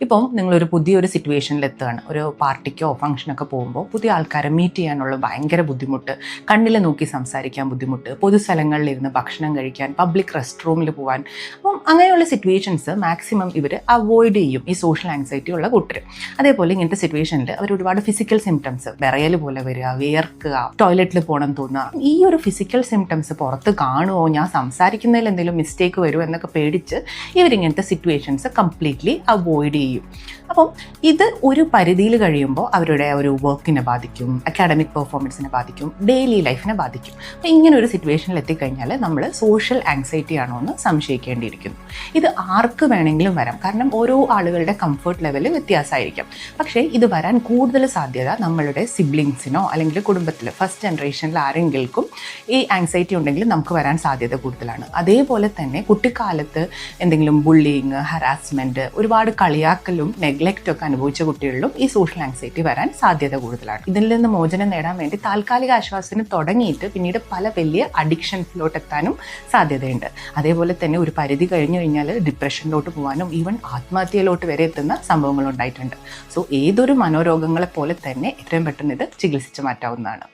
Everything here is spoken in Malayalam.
ഇപ്പം നിങ്ങളൊരു പുതിയൊരു സിറ്റുവേഷനിൽ എത്തുകയാണ് ഒരു പാർട്ടിക്കോ ഫംഗ്ഷനൊക്കെ പോകുമ്പോൾ പുതിയ ആൾക്കാരെ മീറ്റ് ചെയ്യാനുള്ള ഭയങ്കര ബുദ്ധിമുട്ട് കണ്ണിൽ നോക്കി സംസാരിക്കാൻ ബുദ്ധിമുട്ട് പൊതുസ്ഥലങ്ങളിൽ ഇരുന്ന് ഭക്ഷണം കഴിക്കാൻ പബ്ലിക് റെസ്റ്റ് റൂമിൽ പോകാൻ അപ്പം അങ്ങനെയുള്ള സിറ്റുവേഷൻസ് മാക്സിമം ഇവർ അവോയ്ഡ് ചെയ്യും. ഈ സോഷ്യൽ ആങ്സൈറ്റി ഉള്ള കൂട്ടർ അതേപോലെ ഇങ്ങനത്തെ സിറ്റുവേഷനിൽ അവർ ഒരുപാട് ഫിസിക്കൽ സിംറ്റംസ് വിറയൽ പോലെ വരിക വിയർക്കുക ടോയ്ലറ്റിൽ പോകണം തോന്നുക. ഈ ഒരു ഫിസിക്കൽ സിംറ്റംസ് പുറത്ത് കാണുമോ ഞാൻ സംസാരിക്കുന്നതിൽ എന്തെങ്കിലും മിസ്റ്റേക്ക് വരുമോ എന്നൊക്കെ പേടിച്ച് ഇവരിങ്ങനത്തെ സിറ്റുവേഷൻസ് കംപ്ലീറ്റ്ലി അവോയ്ഡ് ചെയ്യും. അപ്പം ഇത് ഒരു പരിധിയിൽ കഴിയുമ്പോൾ അവരുടെ ഒരു വർക്കിനെ ബാധിക്കും അക്കാഡമിക് പെർഫോമൻസിനെ ബാധിക്കും ഡെയിലി ലൈഫിനെ ബാധിക്കും. അപ്പം ഇങ്ങനെ ഒരു സിറ്റുവേഷനിൽ എത്തിക്കഴിഞ്ഞാൽ നമ്മൾ സോഷ്യൽ ആങ്സൈറ്റി ആണോ എന്ന് സംശയിക്കേണ്ടിയിരിക്കുന്നു. ഇത് ആർക്ക് വേണമെങ്കിലും വരാം. കാരണം ഓരോ ആളുകളുടെ കംഫർട്ട് ലെവൽ വ്യത്യാസമായിരിക്കും. പക്ഷേ ഇത് വരാൻ കൂടുതൽ സാധ്യത നമ്മളുടെ സിബ്ലിങ്സിനോ അല്ലെങ്കിൽ കുടുംബത്തിൽ ഫസ്റ്റ് ജനറേഷനിൽ ആരെങ്കിലും ഈ ആങ്സൈറ്റി ഉണ്ടെങ്കിൽ നമുക്ക് വരാൻ സാധ്യത കൂടുതലാണ്. അതേപോലെ തന്നെ കുട്ടിക്കാലത്ത് എന്തെങ്കിലും ബുള്ളിങ് ഹറാസ്മെന്റ് ഒരുപാട് കളിയാക്കലും നെഗ്ലക്റ്റ് ഒക്കെ അനുഭവിച്ച കുട്ടികളിലും ഈ സോഷ്യൽ ആങ്സൈറ്റി വരാൻ സാധ്യത കൂടുതലാണ്. ഇതിൽ നിന്ന് മോചനം നേടാൻ വേണ്ടി താൽക്കാലിക ആശ്വാസത്തിന് തുടങ്ങിയിട്ട് പിന്നീട് പല വലിയ അഡിക്ഷൻസിലോട്ട് എത്താനും സാധ്യതയുണ്ട്. അതേപോലെ തന്നെ ഒരു പരിധി കഴിഞ്ഞു കഴിഞ്ഞാൽ ഡിപ്രഷനിലോട്ട് പോകാനും ഈവൻ ആത്മഹത്യയിലോട്ട് വരെ എത്തുന്ന സംഭവങ്ങൾ ഉണ്ടായിട്ടുണ്ട് സോ ഏതൊരു മനോരോഗങ്ങളെ പോലെ തന്നെ എത്രയും പെട്ടെന്ന് ഇത് ചികിത്സിച്ച് മാറ്റാവുന്നതാണ്.